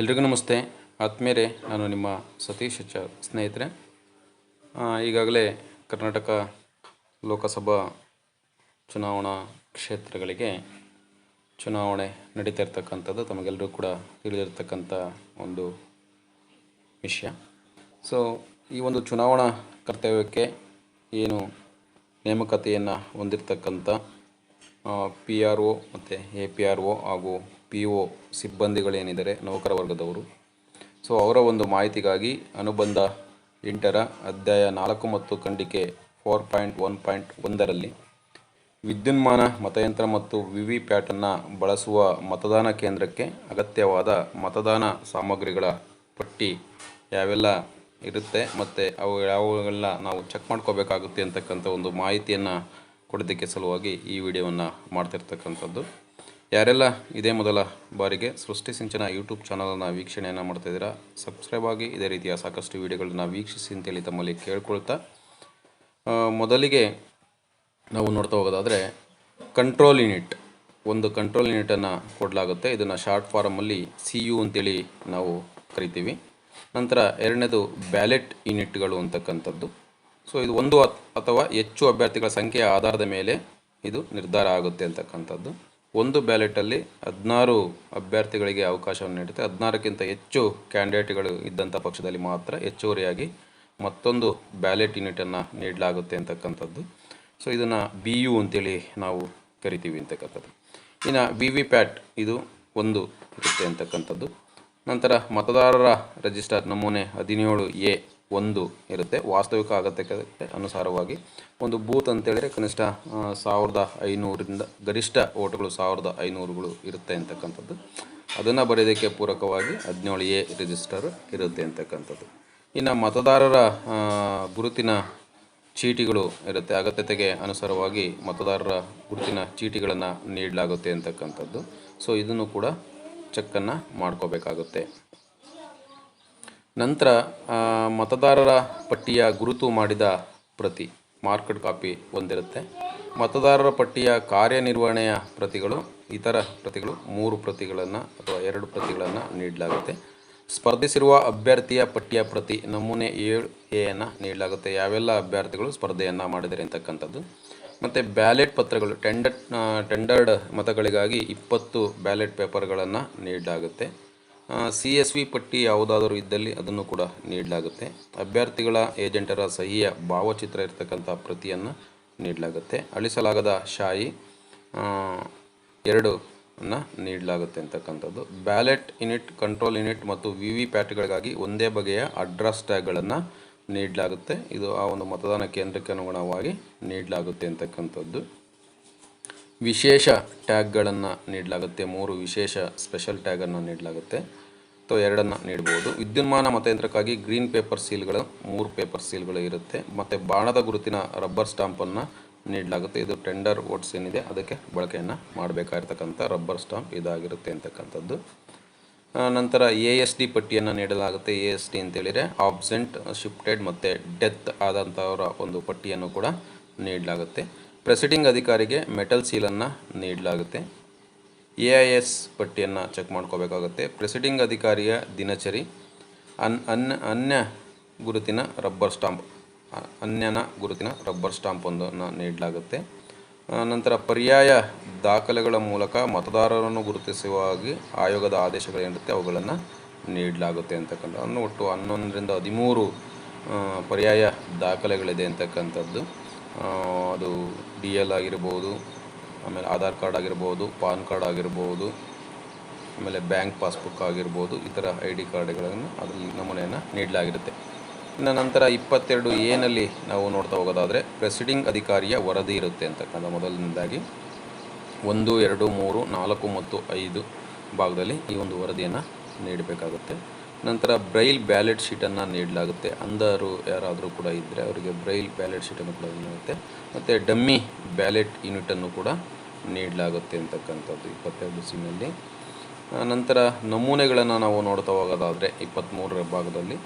ಎಲ್ರಿಗೂ ನಮಸ್ತೆ. ಆತ್ಮೀಯರೇ, ನಾನು ನಿಮ್ಮ ಸತೀಶ್ ಚ ಸ್ನೇಹಿತರೆ. ಈಗಾಗಲೇ ಕರ್ನಾಟಕ ಲೋಕಸಭಾ ಚುನಾವಣಾ ಕ್ಷೇತ್ರಗಳಿಗೆ ಚುನಾವಣೆ ನಡೀತಾ ಇರ್ತಕ್ಕಂಥದ್ದು ತಮಗೆಲ್ಲರೂ ಕೂಡ ತಿಳಿದಿರ್ತಕ್ಕಂಥ ಒಂದು ವಿಷಯ. ಸೊ ಈ ಒಂದು ಚುನಾವಣಾ ಕರ್ತವ್ಯಕ್ಕೆ ಏನು ನೇಮಕತೆಯನ್ನು ಹೊಂದಿರತಕ್ಕಂಥ ಪಿ ಆರ್ ಒ ಮತ್ತು ಎ ಪಿ ಆರ್ ಒ ಹಾಗೂ ಪಿ ಒ ಸಿಬ್ಬಂದಿಗಳೇನಿದ್ದಾರೆ, ನೌಕರ ವರ್ಗದವರು. ಸೊ ಅವರ ಒಂದು ಮಾಹಿತಿಗಾಗಿ ಅನುಬಂಧ ಎಂಟರ ಅಧ್ಯಾಯ ನಾಲ್ಕು ಮತ್ತು ಖಂಡಿಕೆ ಫೋರ್ ಪಾಯಿಂಟ್ ಒನ್ ಪಾಯಿಂಟ್ ಒಂದರಲ್ಲಿ ವಿದ್ಯುನ್ಮಾನ ಮತಯಂತ್ರ ಮತ್ತು ವಿ ವಿ ಪ್ಯಾಟನ್ನು ಬಳಸುವ ಮತದಾನ ಕೇಂದ್ರಕ್ಕೆ ಅಗತ್ಯವಾದ ಮತದಾನ ಸಾಮಗ್ರಿಗಳ ಪಟ್ಟಿ ಯಾವೆಲ್ಲ ಇರುತ್ತೆ ಮತ್ತು ಅವು ಯಾವೆಲ್ಲ ನಾವು ಚೆಕ್ ಮಾಡ್ಕೋಬೇಕಾಗುತ್ತೆ ಅಂತಕ್ಕಂಥ ಒಂದು ಮಾಹಿತಿಯನ್ನು ಕೊಡೋದಕ್ಕೆ ಸಲುವಾಗಿ ಈ ವಿಡಿಯೋವನ್ನು ಮಾಡ್ತಿರ್ತಕ್ಕಂಥದ್ದು. ಯಾರೆಲ್ಲ ಇದೇ ಮೊದಲ ಬಾರಿಗೆ ಸೃಷ್ಟಿ ಸಿಂಚನ ಯೂಟ್ಯೂಬ್ ಚಾನಲನ್ನು ವೀಕ್ಷಣೆಯನ್ನು ಮಾಡ್ತಾಯಿದ್ದೀರಾ ಸಬ್ಸ್ಕ್ರೈಬ್ ಆಗಿ ಇದೇ ರೀತಿಯ ಸಾಕಷ್ಟು ವಿಡಿಯೋಗಳನ್ನು ವೀಕ್ಷಿಸಿ ಅಂತೇಳಿ ತಮ್ಮಲ್ಲಿ ಕೇಳ್ಕೊಳ್ತಾ ಮೊದಲಿಗೆ ನಾವು ನೋಡ್ತಾ ಹೋಗೋದಾದರೆ ಕಂಟ್ರೋಲ್ ಯೂನಿಟ್ ಒಂದು ಕಂಟ್ರೋಲ್ ಯೂನಿಟನ್ನು ಕೊಡಲಾಗುತ್ತೆ. ಇದನ್ನು ಶಾರ್ಟ್ ಫಾರಮಲ್ಲಿ ಸಿ ಯು ಅಂತೇಳಿ ನಾವು ಕರಿತೀವಿ. ನಂತರ ಎರಡನೇದು ಬ್ಯಾಲೆಟ್ ಯೂನಿಟ್ಗಳು ಅಂತಕ್ಕಂಥದ್ದು. ಸೊ ಇದು ಒಂದು ಅಥವಾ ಹೆಚ್ಚು ಅಭ್ಯರ್ಥಿಗಳ ಸಂಖ್ಯೆಯ ಆಧಾರದ ಮೇಲೆ ಇದು ನಿರ್ಧಾರ ಆಗುತ್ತೆ ಅಂತಕ್ಕಂಥದ್ದು. ಒಂದು ಬ್ಯಾಲೆಟಲ್ಲಿ ಹದಿನಾರು ಅಭ್ಯರ್ಥಿಗಳಿಗೆ ಅವಕಾಶವನ್ನು ನೀಡುತ್ತೆ. ಹದಿನಾರಕ್ಕಿಂತ ಹೆಚ್ಚು ಕ್ಯಾಂಡಿಡೇಟ್ಗಳು ಇದ್ದಂಥ ಪಕ್ಷದಲ್ಲಿ ಮಾತ್ರ ಹೆಚ್ಚುವರಿಯಾಗಿ ಮತ್ತೊಂದು ಬ್ಯಾಲೆಟ್ ಯೂನಿಟನ್ನು ನೀಡಲಾಗುತ್ತೆ ಅಂತಕ್ಕಂಥದ್ದು. ಸೊ, ಇದನ್ನು ಬಿ ಯು ಅಂತೇಳಿ ನಾವು ಕರಿತೀವಿ ಅಂತಕ್ಕಂಥದ್ದು. ಇನ್ನು ವಿ ವಿ ಪ್ಯಾಟ್ ಇದು ಒಂದು ಇರುತ್ತೆ ಅಂತಕ್ಕಂಥದ್ದು. ನಂತರ ಮತದಾರರ ರಿಜಿಸ್ಟರ್ ನಮೂನೆ ಹದಿನೇಳು ಎ ಒಂದು ಇರುತ್ತೆ, ವಾಸ್ತವಿಕ ಅಗತ್ಯಕ್ಕೆ ಅನುಸಾರವಾಗಿ. ಒಂದು ಬೂತ್ ಅಂತೇಳಿದರೆ ಕನಿಷ್ಠ ಸಾವಿರದ ಐನೂರಿಂದ ಗರಿಷ್ಠ ಓಟುಗಳು ಸಾವಿರದ ಐನೂರುಗಳು ಇರುತ್ತೆ ಅಂತಕ್ಕಂಥದ್ದು. ಅದನ್ನು ಬರೆಯೋದಕ್ಕೆ ಪೂರಕವಾಗಿ ಹದಿನೇಳು ಎ ರಿಜಿಸ್ಟರ್ ಇರುತ್ತೆ ಅಂತಕ್ಕಂಥದ್ದು. ಇನ್ನು ಮತದಾರರ ಗುರುತಿನ ಚೀಟಿಗಳು ಇರುತ್ತೆ. ಅಗತ್ಯತೆಗೆ ಅನುಸಾರವಾಗಿ ಮತದಾರರ ಗುರುತಿನ ಚೀಟಿಗಳನ್ನು ನೀಡಲಾಗುತ್ತೆ ಅಂತಕ್ಕಂಥದ್ದು. ಸೊ ಇದನ್ನು ಕೂಡ ಚೆಕ್ಕನ್ನು ಮಾಡ್ಕೋಬೇಕಾಗುತ್ತೆ. ನಂತರ ಮತದಾರರ ಪಟ್ಟಿಯ ಗುರುತು ಮಾಡಿದ ಪ್ರತಿ ಮಾರ್ಕೆಟ್ ಕಾಪಿ ಒಂದಿರುತ್ತೆ. ಮತದಾರರ ಪಟ್ಟಿಯ ಕಾರ್ಯನಿರ್ವಹಣೆಯ ಪ್ರತಿಗಳು, ಇತರ ಪ್ರತಿಗಳು, ಮೂರು ಪ್ರತಿಗಳನ್ನು ಅಥವಾ ಎರಡು ಪ್ರತಿಗಳನ್ನು ನೀಡಲಾಗುತ್ತೆ. ಸ್ಪರ್ಧಿಸಿರುವ ಅಭ್ಯರ್ಥಿಯ ಪಟ್ಟಿಯ ಪ್ರತಿ ನಮೂನೆ ಏಳು ಎಯನ್ನು ನೀಡಲಾಗುತ್ತೆ. ಯಾವೆಲ್ಲ ಅಭ್ಯರ್ಥಿಗಳು ಸ್ಪರ್ಧೆಯನ್ನು ಮಾಡಿದ್ದಾರೆ ಅಂತಕ್ಕಂಥದ್ದು. ಮತ್ತು ಬ್ಯಾಲೆಟ್ ಪತ್ರಗಳು, ಟೆಂಡರ್ ಟೆಂಡರ್ಡ್ ಮತಗಳಿಗಾಗಿ ಇಪ್ಪತ್ತು ಬ್ಯಾಲೆಟ್ ಪೇಪರ್ಗಳನ್ನು ನೀಡಲಾಗುತ್ತೆ. ಸಿ ಎಸ್ ವಿ ಪಟ್ಟಿ ಯಾವುದಾದರೂ ಇದ್ದಲ್ಲಿ ಅದನ್ನು ಕೂಡ ನೀಡಲಾಗುತ್ತೆ. ಅಭ್ಯರ್ಥಿಗಳ ಏಜೆಂಟರ ಸಹಿಯ ಭಾವಚಿತ್ರ ಇರತಕ್ಕಂಥ ಪ್ರತಿಯನ್ನು ನೀಡಲಾಗುತ್ತೆ. ಅಳಿಸಲಾಗದ ಶಾಯಿ ಎರಡು ಅನ್ನು ನೀಡಲಾಗುತ್ತೆ ಅಂತಕ್ಕಂಥದ್ದು. ಬ್ಯಾಲೆಟ್ ಯೂನಿಟ್, ಕಂಟ್ರೋಲ್ ಯೂನಿಟ್ ಮತ್ತು ವಿ ವಿ ಪ್ಯಾಟ್ಗಳಿಗಾಗಿ ಒಂದೇ ಬಗೆಯ ಅಡ್ರೆಸ್ ಟ್ಯಾಗ್ಗಳನ್ನು ನೀಡಲಾಗುತ್ತೆ. ಇದು ಆ ಒಂದು ಮತದಾನ ಕೇಂದ್ರಕ್ಕೆ ಅನುಗುಣವಾಗಿ ನೀಡಲಾಗುತ್ತೆ ಅಂತಕ್ಕಂಥದ್ದು. ವಿಶೇಷ ಟ್ಯಾಗ್ಗಳನ್ನು ನೀಡಲಾಗುತ್ತೆ, ಮೂರು ವಿಶೇಷ ಸ್ಪೆಷಲ್ ಟ್ಯಾಗನ್ನು ನೀಡಲಾಗುತ್ತೆ. ಅಥವಾ ಎರಡನ್ನು ನೀಡ್ಬೋದು. ವಿದ್ಯುನ್ಮಾನ ಮತಯಂತ್ರಕ್ಕಾಗಿ ಗ್ರೀನ್ ಪೇಪರ್ ಸೀಲ್ಗಳು ಮೂರು ಪೇಪರ್ ಸೀಲ್ಗಳು ಇರುತ್ತೆ. ಮತ್ತು ಬಾಣದ ಗುರುತಿನ ರಬ್ಬರ್ ಸ್ಟಾಂಪನ್ನು ನೀಡಲಾಗುತ್ತೆ. ಇದು ಟೆಂಡರ್ ವೋಟ್ಸ್ ಏನಿದೆ, ಅದಕ್ಕೆ ಬಳಕೆಯನ್ನು ಮಾಡಬೇಕಾಗಿರ್ತಕ್ಕಂಥ ರಬ್ಬರ್ ಸ್ಟಾಂಪ್ ಇದಾಗಿರುತ್ತೆ ಅಂತಕ್ಕಂಥದ್ದು. ನಂತರ ಎ ಎಸ್ ಡಿ ಪಟ್ಟಿಯನ್ನು ನೀಡಲಾಗುತ್ತೆ. ಎ ಎಸ್ ಡಿ ಅಂತೇಳಿದರೆ ಆಬ್ಸೆಂಟ್ ಶಿಫ್ಟೆಡ್ ಮತ್ತು ಡೆತ್ ಆದಂಥವರ ಒಂದು ಪಟ್ಟಿಯನ್ನು ಕೂಡ ನೀಡಲಾಗುತ್ತೆ. ಪ್ರೆಸಿಡಿಂಗ್ ಅಧಿಕಾರಿಗೆ ಮೆಟಲ್ ಸೀಲನ್ನು ನೀಡಲಾಗುತ್ತೆ. ಎ ಐ ಎಸ್ ಪಟ್ಟಿಯನ್ನು ಚೆಕ್ ಮಾಡ್ಕೋಬೇಕಾಗುತ್ತೆ. ಪ್ರೆಸಿಡಿಂಗ್ ಅಧಿಕಾರಿಯ ದಿನಚರಿ, ಅನ್ ಅನ್ಯ ಅನ್ಯ ಗುರುತಿನ ರಬ್ಬರ್ ಸ್ಟಾಂಪ್ ಅನ್ಯನ ಗುರುತಿನ ರಬ್ಬರ್ ಸ್ಟಾಂಪ್ ಒಂದನ್ನು ನೀಡಲಾಗುತ್ತೆ. ನಂತರ ಪರ್ಯಾಯ ದಾಖಲೆಗಳ ಮೂಲಕ ಮತದಾರರನ್ನು ಗುರುತಿಸುವಾಗಿ ಆಯೋಗದ ಆದೇಶಗಳೇನಿರುತ್ತೆ ಅವುಗಳನ್ನು ನೀಡಲಾಗುತ್ತೆ ಅಂತಕ್ಕಂಥ ಒಟ್ಟು ಹನ್ನೊಂದರಿಂದ ಹದಿಮೂರು ಪರ್ಯಾಯ ದಾಖಲೆಗಳಿದೆ ಅಂತಕ್ಕಂಥದ್ದು. ಅದು ಡಿ ಎಲ್ ಆಗಿರ್ಬೋದು, ಆಮೇಲೆ ಆಧಾರ್ ಕಾರ್ಡ್ ಆಗಿರ್ಬೋದು, ಪಾನ್ ಕಾರ್ಡ್ ಆಗಿರ್ಬೋದು, ಆಮೇಲೆ ಬ್ಯಾಂಕ್ ಪಾಸ್ಬುಕ್ ಆಗಿರ್ಬೋದು, ಈ ಥರ ಐ ಡಿ ಕಾರ್ಡ್ಗಳನ್ನು ಅದರಲ್ಲಿ ನಮೂನೆಯನ್ನು ನೀಡಲಾಗಿರುತ್ತೆ. ಇನ್ನು ನಂತರ ಇಪ್ಪತ್ತೆರಡು ಎನಲ್ಲಿ ನಾವು ನೋಡ್ತಾ ಹೋಗೋದಾದರೆ ಪ್ರೆಸಿಡಿಂಗ್ ಅಧಿಕಾರಿಯ ವರದಿ ಇರುತ್ತೆ ಅಂತಕ್ಕಂಥ ಮೊದಲನೇದಾಗಿ. ಒಂದು, ಎರಡು, ಮೂರು, ನಾಲ್ಕು ಮತ್ತು ಐದು ಭಾಗದಲ್ಲಿ ಈ ಒಂದು ವರದಿಯನ್ನು ನೀಡಬೇಕಾಗುತ್ತೆ. ನಂತರ ಬ್ರೈಲ್ ಬ್ಯಾಲೆಟ್ ಶೀಟನ್ನು ನೀಡಲಾಗುತ್ತೆ. ಅಂಧರು ಯಾರಾದರೂ ಕೂಡ ಇದ್ದರೆ ಅವರಿಗೆ ಬ್ರೈಲ್ ಬ್ಯಾಲೆಟ್ ಶೀಟನ್ನು ಕೂಡ ನೀಡುತ್ತೆ. ಮತ್ತು ಡಮ್ಮಿ ಬ್ಯಾಲೆಟ್ ಯೂನಿಟನ್ನು ಕೂಡ ನೀಡಲಾಗುತ್ತೆ ಅಂತಕ್ಕಂಥದ್ದು ಇಪ್ಪತ್ತೆರಡು ಸಿನಲ್ಲಿ ನಂತರ ನಮೂನೆಗಳನ್ನು ನಾವು ನೋಡ್ತಾ ಹೋಗೋದಾದರೆ ಇಪ್ಪತ್ತ್ಮೂರರ ಭಾಗದಲ್ಲಿ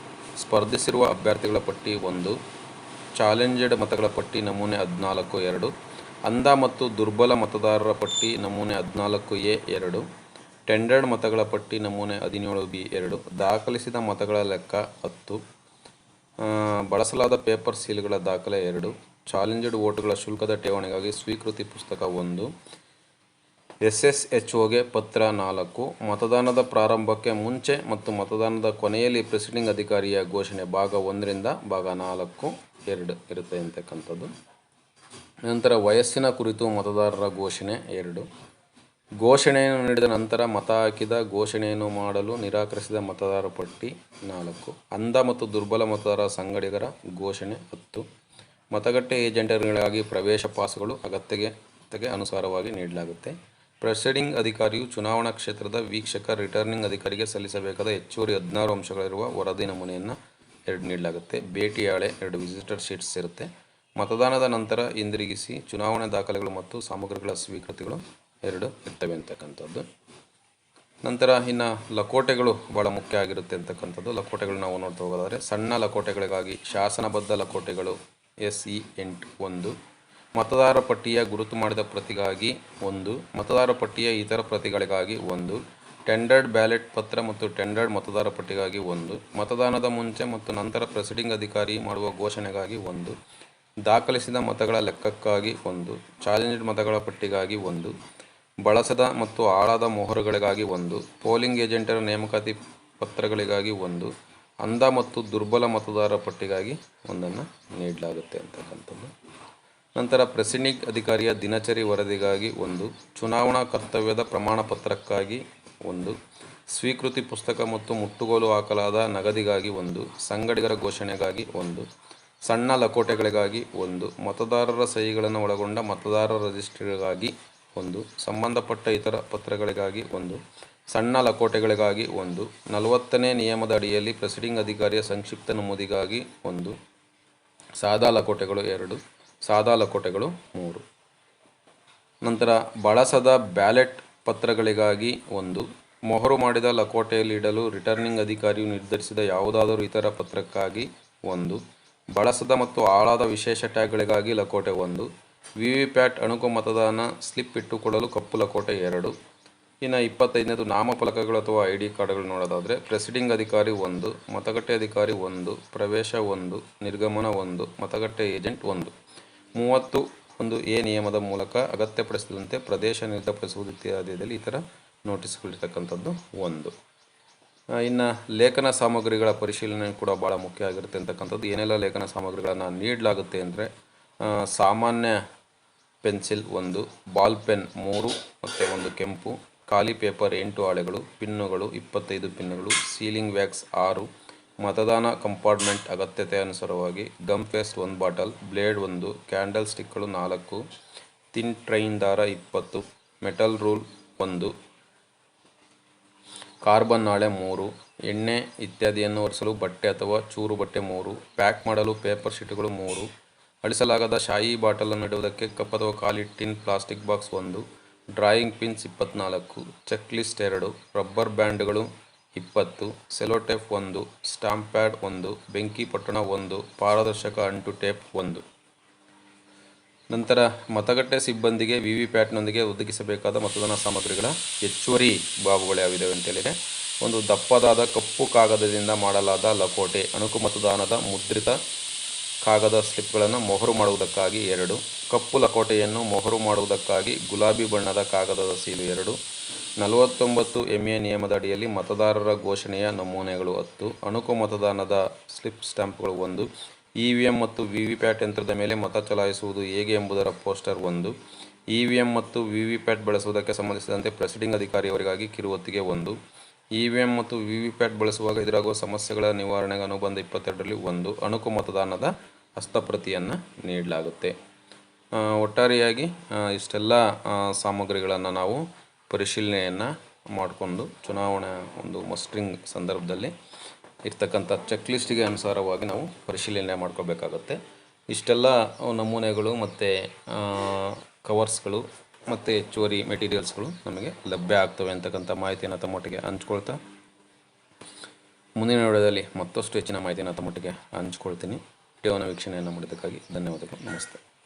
ಸ್ಪರ್ಧಿಸಿರುವ ಅಭ್ಯರ್ಥಿಗಳ ಪಟ್ಟಿ ಒಂದು ಚಾಲೆಂಜೆಡ್ ಮತಗಳ ಪಟ್ಟಿ ನಮೂನೆ ಹದಿನಾಲ್ಕು ಎರಡು, ಅಂಧ ಮತ್ತು ದುರ್ಬಲ ಮತದಾರರ ಪಟ್ಟಿ ನಮೂನೆ ಹದಿನಾಲ್ಕು ಎ ಎರಡು ಟೆಂಡರ್ಡ್ ಮತಗಳ ಪಟ್ಟಿ ನಮೂನೆ ಹದಿನೇಳು ಬಿ ಎರಡು. ದಾಖಲಿಸಿದ ಮತಗಳ ಲೆಕ್ಕ ಹತ್ತು. ಬಳಸಲಾದ ಪೇಪರ್ ಸೀಲ್ಗಳ ದಾಖಲೆ ಎರಡು. ಚಾಲೆಂಜ್ಡ್ ವೋಟ್ಗಳ ಶುಲ್ಕದ ಠೇವಣಿಗಾಗಿ ಸ್ವೀಕೃತಿ ಪುಸ್ತಕ ಒಂದು. ಎಸ್ ಎಸ್ ಎಚ್ ಒಗೆ ಪತ್ರ ನಾಲ್ಕು. ಮತದಾನದ ಪ್ರಾರಂಭಕ್ಕೆ ಮುಂಚೆ ಮತ್ತು ಮತದಾನದ ಕೊನೆಯಲ್ಲಿ ಪ್ರೆಸಿಡಿಂಗ್ ಅಧಿಕಾರಿಯ ಘೋಷಣೆ ಭಾಗ ಒಂದರಿಂದ ಭಾಗ ನಾಲ್ಕು ಎರಡು ಇರುತ್ತೆ ಅಂತಕ್ಕಂಥದ್ದು. ನಂತರ ವಯಸ್ಸಿನ ಕುರಿತು ಮತದಾರರ ಘೋಷಣೆ ಎರಡು. ಘೋಷಣೆಯನ್ನು ನೀಡಿದ ನಂತರ ಮತ ಹಾಕಿದ, ಘೋಷಣೆಯನ್ನು ಮಾಡಲು ನಿರಾಕರಿಸಿದ ಮತದಾರ ಪಟ್ಟಿ ನಾಲ್ಕು. ಅಂಧ ಮತ್ತು ದುರ್ಬಲ ಮತದಾರ ಸಂಗಡಿಗರ ಘೋಷಣೆ ಹತ್ತು. ಮತಗಟ್ಟೆ ಏಜೆಂಟರುಗಳಿಗಾಗಿ ಪ್ರವೇಶ ಪಾಸ್ಗಳು ಅಗತ್ಯಗೆ ಅನುಸಾರವಾಗಿ ನೀಡಲಾಗುತ್ತೆ. ಪ್ರೆಸಿಡಿಂಗ್ ಅಧಿಕಾರಿಯು ಚುನಾವಣಾ ಕ್ಷೇತ್ರದ ವೀಕ್ಷಕ, ರಿಟರ್ನಿಂಗ್ ಅಧಿಕಾರಿಗೆ ಸಲ್ಲಿಸಬೇಕಾದ ಹೆಚ್ಚುವರಿ ಹದಿನಾರು ಅಂಶಗಳಿರುವ ವರದಿ ನಮೂನೆಯನ್ನು ಎರಡು ನೀಡಲಾಗುತ್ತೆ. ಭೇಟಿ ಹಾಳೆ ಎರಡು ವಿಸಿಟರ್ ಶೀಟ್ಸ್ ಇರುತ್ತೆ. ಮತದಾನದ ನಂತರ ಹಿಂದಿರುಗಿಸಿ ಚುನಾವಣಾ ದಾಖಲೆಗಳು ಮತ್ತು ಸಾಮಗ್ರಿಗಳ ಸ್ವೀಕೃತಿಗಳು ಎರಡು ಇರ್ತವೆ ಅಂತಕ್ಕಂಥದ್ದು. ನಂತರ ಇನ್ನು ಲಕೋಟೆಗಳು ಭಾಳ ಮುಖ್ಯ ಆಗಿರುತ್ತೆ ಅಂತಕ್ಕಂಥದ್ದು. ಲಕೋಟೆಗಳು ನಾವು ನೋಡ್ತಾ ಹೋಗೋದಾದರೆ, ಸಣ್ಣ ಲಕೋಟೆಗಳಿಗಾಗಿ ಶಾಸನಬದ್ಧ ಲಕೋಟೆಗಳು ಎಸ್ ಇ ಎಂಟು ಒಂದು, ಮತದಾರ ಪಟ್ಟಿಯ ಗುರುತು ಮಾಡಿದ ಪ್ರತಿಗಾಗಿ ಒಂದು, ಮತದಾರ ಪಟ್ಟಿಯ ಇತರ ಪ್ರತಿಗಳಿಗಾಗಿ ಒಂದು, ಟೆಂಡರ್ಡ್ ಬ್ಯಾಲೆಟ್ ಪತ್ರ ಮತ್ತು ಟೆಂಡರ್ಡ್ ಮತದಾರ ಪಟ್ಟಿಗಾಗಿ ಒಂದು, ಮತದಾನದ ಮುಂಚೆ ಮತ್ತು ನಂತರ ಪ್ರೆಸಿಡಿಂಗ್ ಅಧಿಕಾರಿ ಮಾಡುವ ಘೋಷಣೆಗಾಗಿ ಒಂದು, ದಾಖಲಿಸಿದ ಮತಗಳ ಲೆಕ್ಕಕ್ಕಾಗಿ ಒಂದು, ಚಾಲೆಂಜ್ಡ್ ಮತಗಳ ಪಟ್ಟಿಗಾಗಿ ಒಂದು ಬಳಸದ ಮತ್ತು ಆಳಾದ ಮೊಹರುಗಳಿಗಾಗಿ ಒಂದು, ಪೋಲಿಂಗ್ ಏಜೆಂಟರ ನೇಮಕಾತಿ ಪತ್ರಗಳಿಗಾಗಿ ಒಂದು, ಅಂಧ ಮತ್ತು ದುರ್ಬಲ ಮತದಾರರ ಪಟ್ಟಿಗಾಗಿ ಒಂದನ್ನು ನೀಡಲಾಗುತ್ತೆ ಅಂತಕ್ಕಂಥದ್ದು. ನಂತರ ಪ್ರೆಸಿಡಿಂಗ್ ಅಧಿಕಾರಿಯ ದಿನಚರಿ ವರದಿಗಾಗಿ ಒಂದು, ಚುನಾವಣಾ ಕರ್ತವ್ಯದ ಪ್ರಮಾಣ ಪತ್ರಕ್ಕಾಗಿ ಒಂದು, ಸ್ವೀಕೃತಿ ಪುಸ್ತಕ ಮತ್ತು ಮುಟ್ಟುಗೋಲು ಹಾಕಲಾದ ನಗದಿಗಾಗಿ ಒಂದು, ಸಂಗಡಿಗರ ಘೋಷಣೆಗಾಗಿ ಒಂದು, ಸಣ್ಣ ಲಕೋಟೆಗಳಿಗಾಗಿ ಒಂದು, ಮತದಾರರ ಸಹಿಗಳನ್ನು ಒಳಗೊಂಡ ಮತದಾರರ ರಿಜಿಸ್ಟ್ರಿಗಾಗಿ ಒಂದು, ಸಂಬಂಧಪಟ್ಟ ಇತರ ಪತ್ರಗಳಿಗಾಗಿ ಒಂದು, ಸಣ್ಣ ಲಕೋಟೆಗಳಿಗಾಗಿ ಒಂದು, ನಲವತ್ತನೇ ನಿಯಮದ ಅಡಿಯಲ್ಲಿ ಪ್ರೆಸಿಡಿಂಗ್ ಅಧಿಕಾರಿಯ ಸಂಕ್ಷಿಪ್ತ ನಮೂದಿಗಾಗಿ ಒಂದು, ಸಾದಾ ಲಕೋಟೆಗಳು ಎರಡು, ಸಾದಾ ಲಕೋಟೆಗಳು ಮೂರು. ನಂತರ ಬಳಸದ ಬ್ಯಾಲೆಟ್ ಪತ್ರಗಳಿಗಾಗಿ ಒಂದು, ಮೊಹರು ಮಾಡಿದ ಲಕೋಟೆಯಲ್ಲಿ ಇಡಲು ರಿಟರ್ನಿಂಗ್ ಅಧಿಕಾರಿಯು ನಿರ್ಧರಿಸಿದ ಯಾವುದಾದರೂ ಇತರ ಪತ್ರಕ್ಕಾಗಿ ಒಂದು, ಬಳಸದ ಮತ್ತು ಆಳಾದ ವಿಶೇಷ ಟ್ಯಾಗ್ಗಳಿಗಾಗಿ ಲಕೋಟೆ ಒಂದು ವಿ ಪ್ಯಾಟ್ ಅಣುಕು ಮತದಾನ ಸ್ಲಿಪ್ ಇಟ್ಟುಕೊಳ್ಳಲು ಕಪ್ಪು ಲಕೋಟೆ ಎರಡು. ಇನ್ನು ಇಪ್ಪತ್ತೈದನೇದು ನಾಮಫಲಕಗಳು ಅಥವಾ ಐ ಡಿ ಕಾರ್ಡ್ಗಳು ನೋಡೋದಾದರೆ, ಪ್ರೆಸಿಡಿಂಗ್ ಅಧಿಕಾರಿ ಒಂದು, ಮತಗಟ್ಟೆ ಅಧಿಕಾರಿ ಒಂದು, ಪ್ರವೇಶ ಒಂದು, ನಿರ್ಗಮನ ಒಂದು, ಮತಗಟ್ಟೆ ಏಜೆಂಟ್ ಒಂದು. ಮೂವತ್ತು ಒಂದು ಎ ನಿಯಮದ ಮೂಲಕ ಅಗತ್ಯಪಡಿಸಿದಂತೆ ಪ್ರದೇಶ ನಿರ್ಧರಿಸುವುದು ಇತ್ಯಾದಿಯಲ್ಲಿ ಈ ಥರ ನೋಟಿಸ್ಗಳಿರ್ತಕ್ಕಂಥದ್ದು ಒಂದು. ಇನ್ನು ಲೇಖನ ಸಾಮಗ್ರಿಗಳ ಪರಿಶೀಲನೆ ಕೂಡ ಭಾಳ ಮುಖ್ಯ ಆಗಿರುತ್ತೆ ಅಂತಕ್ಕಂಥದ್ದು. ಏನೆಲ್ಲ ಲೇಖನ ಸಾಮಗ್ರಿಗಳನ್ನು ನೀಡಲಾಗುತ್ತೆ ಅಂದರೆ ಸಾಮಾನ್ಯ ಪೆನ್ಸಿಲ್ ಒಂದು, ಬಾಲ್ ಪೆನ್ ಮೂರು, ಮತ್ತು ಒಂದು ಕೆಂಪು, ಖಾಲಿ ಪೇಪರ್ ಎಂಟು ಹಾಳೆಗಳು, ಪಿನ್ನುಗಳು ಇಪ್ಪತ್ತೈದು ಪಿನ್ನುಗಳು, ಸೀಲಿಂಗ್ ವ್ಯಾಕ್ಸ್ ಆರು, ಮತದಾನ ಕಂಪಾರ್ಟ್ಮೆಂಟ್ ಅಗತ್ಯತೆ ಅನುಸಾರವಾಗಿ ಗಮ್ ಪೇಸ್ಟ್ ಒಂದು ಬಾಟಲ್, ಬ್ಲೇಡ್ ಒಂದು, ಕ್ಯಾಂಡಲ್ ಸ್ಟಿಕ್ಗಳು ನಾಲ್ಕು ತಿನ್ ಟ್ರೈನ್ ದಾರ ಇಪ್ಪತ್ತು, ಮೆಟಲ್ ರೂಲ್ ಒಂದು, ಕಾರ್ಬನ್ ನಾಳೆ ಮೂರು, ಎಣ್ಣೆ ಇತ್ಯಾದಿಯನ್ನು ಒರೆಸಲು ಬಟ್ಟೆ ಅಥವಾ ಚೂರು ಬಟ್ಟೆ ಮೂರು, ಪ್ಯಾಕ್ ಮಾಡಲು ಪೇಪರ್ ಶೀಟ್ಗಳು ಮೂರು ಅಳಿಸಲಾಗದ ಶಾಯಿ ಬಾಟಲನ್ನು ಇಡುವುದಕ್ಕೆ ಕಪ್ ಅಥವಾ ಖಾಲಿ ಟಿನ್ ಪ್ಲಾಸ್ಟಿಕ್ ಬಾಕ್ಸ್ ಒಂದು, ಡ್ರಾಯಿಂಗ್ ಪಿನ್ಸ್ ಇಪ್ಪತ್ನಾಲ್ಕು ಚೆಕ್ ಲಿಸ್ಟ್ ಎರಡು, ರಬ್ಬರ್ ಬ್ಯಾಂಡ್ಗಳು ಇಪ್ಪತ್ತು, ಸೆಲೋಟೇಪ್ ಒಂದು, ಸ್ಟಾಂಪ್ ಪ್ಯಾಡ್ ಒಂದು, ಬೆಂಕಿ ಪಟ್ಟಣ ಒಂದು, ಪಾರದರ್ಶಕ ಅಂಟು ಟೇಪ್ ಒಂದು. ನಂತರ ಮತಗಟ್ಟೆ ಸಿಬ್ಬಂದಿಗೆ ವಿ ವಿ ಪ್ಯಾಟ್ನೊಂದಿಗೆ ಒದಗಿಸಬೇಕಾದ ಮತದಾನ ಸಾಮಗ್ರಿಗಳ ಹೆಚ್ಚುವರಿ ಬಾಬುಗಳು ಯಾವಿದಾವೆ ಅಂತೇಳಿದರೆ ಒಂದು ದಪ್ಪದಾದ ಕಪ್ಪು ಕಾಗದದಿಂದ ಮಾಡಲಾದ ಲಕೋಟೆ, ಅಣುಕು ಮತದಾನದ ಮುದ್ರಿತ ಕಾಗದ ಸ್ಲಿಪ್ಗಳನ್ನು ಮೊಹರು ಮಾಡುವುದಕ್ಕಾಗಿ ಎರಡು ಕಪ್ಪು ಲಕೋಟೆಯನ್ನು ಮೊಹರು ಮಾಡುವುದಕ್ಕಾಗಿ ಗುಲಾಬಿ ಬಣ್ಣದ ಕಾಗದದ ಸೀಲು ಎರಡು, ನಲವತ್ತೊಂಬತ್ತು ಎಂ ಎ ನಿಯಮದ ಅಡಿಯಲ್ಲಿ ಮತದಾರರ ಘೋಷಣೆಯ ನಮೂನೆಗಳು ಹತ್ತು, ಅಣುಕು ಮತದಾನದ ಸ್ಲಿಪ್ ಸ್ಟ್ಯಾಂಪ್ಗಳು ಒಂದು ಇ ವಿ ಎಂ ಮತ್ತು ವಿ ವಿ ಪ್ಯಾಟ್ ಯಂತ್ರದ ಮೇಲೆ ಮತ ಚಲಾಯಿಸುವುದು ಹೇಗೆ ಎಂಬುದರ ಪೋಸ್ಟರ್ ಒಂದು ಇ ವಿ ಎಂ ಮತ್ತು ವಿ ವಿ ಪ್ಯಾಟ್ ಬಳಸುವುದಕ್ಕೆ ಸಂಬಂಧಿಸಿದಂತೆ ಪ್ರೆಸಿಡಿಂಗ್ ಅಧಿಕಾರಿಯವರಿಗಾಗಿ ಕಿರುಹೊತ್ತಿಗೆ ಒಂದು ಇ ವಿ ಎಂ ಮತ್ತು ವಿ ವಿ ಪ್ಯಾಟ್ ಬಳಸುವಾಗ ಎದುರಾಗುವ ಸಮಸ್ಯೆಗಳ ನಿವಾರಣೆಗೆ ಅನುಬಂಧ ಇಪ್ಪತ್ತೆರಡರಲ್ಲಿ ಒಂದು, ಅಣುಕು ಮತದಾನದ ಹಸ್ತಪ್ರತಿಯನ್ನು ನೀಡಲಾಗುತ್ತೆ. ಒಟ್ಟಾರೆಯಾಗಿ ಇಷ್ಟೆಲ್ಲ ಸಾಮಗ್ರಿಗಳನ್ನು ನಾವು ಪರಿಶೀಲನೆಯನ್ನು ಮಾಡಿಕೊಂಡು ಚುನಾವಣಾ ಒಂದು ಮಸ್ಟ್ರಿಂಗ್ ಸಂದರ್ಭದಲ್ಲಿ ಇರ್ತಕ್ಕಂಥ ಚೆಕ್ ಲಿಸ್ಟಿಗೆ ಅನುಸಾರವಾಗಿ ನಾವು ಪರಿಶೀಲನೆ ಮಾಡ್ಕೋಬೇಕಾಗತ್ತೆ ಇಷ್ಟೆಲ್ಲ ನಮೂನೆಗಳು ಮತ್ತು ಕವರ್ಸ್ಗಳು ಮತ್ತು ಹೆಚ್ಚುವರಿ ಮೆಟೀರಿಯಲ್ಸ್ಗಳು ನಮಗೆ ಲಭ್ಯ ಆಗ್ತವೆ ಅಂತಕ್ಕಂಥ ಮಾಹಿತಿಯನ್ನು ತಮ್ಮೊಟ್ಟಿಗೆ ಹಂಚ್ಕೊಳ್ತಾ ಮುಂದಿನ ವಿಡಿಯೋದಲ್ಲಿ ಮತ್ತಷ್ಟು ಹೆಚ್ಚಿನ ಮಾಹಿತಿಯನ್ನು ತಮ್ಮೊಟ್ಟಿಗೆ ಹಂಚ್ಕೊಳ್ತೀನಿ. ವಿಡಿಯೋನ ವೀಕ್ಷಣೆಯನ್ನು ಮಾಡಿದ್ದಕ್ಕಾಗಿ ಧನ್ಯವಾದಗಳು. ನಮಸ್ತೆ.